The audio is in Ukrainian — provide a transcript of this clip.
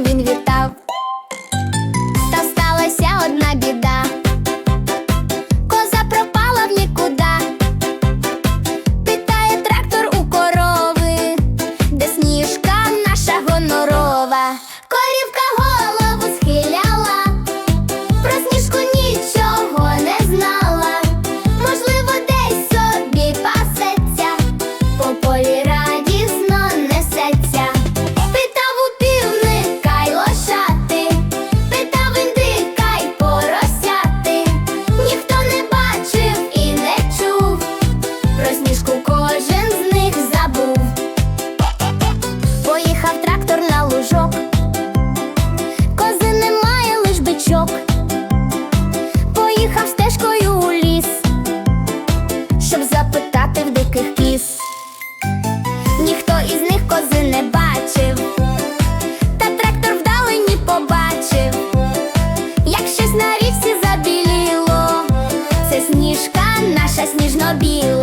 Один витал. кози не бачив, та трактор вдалині побачив, як щось на річці забіліло, це сніжка наша сніжно-біла.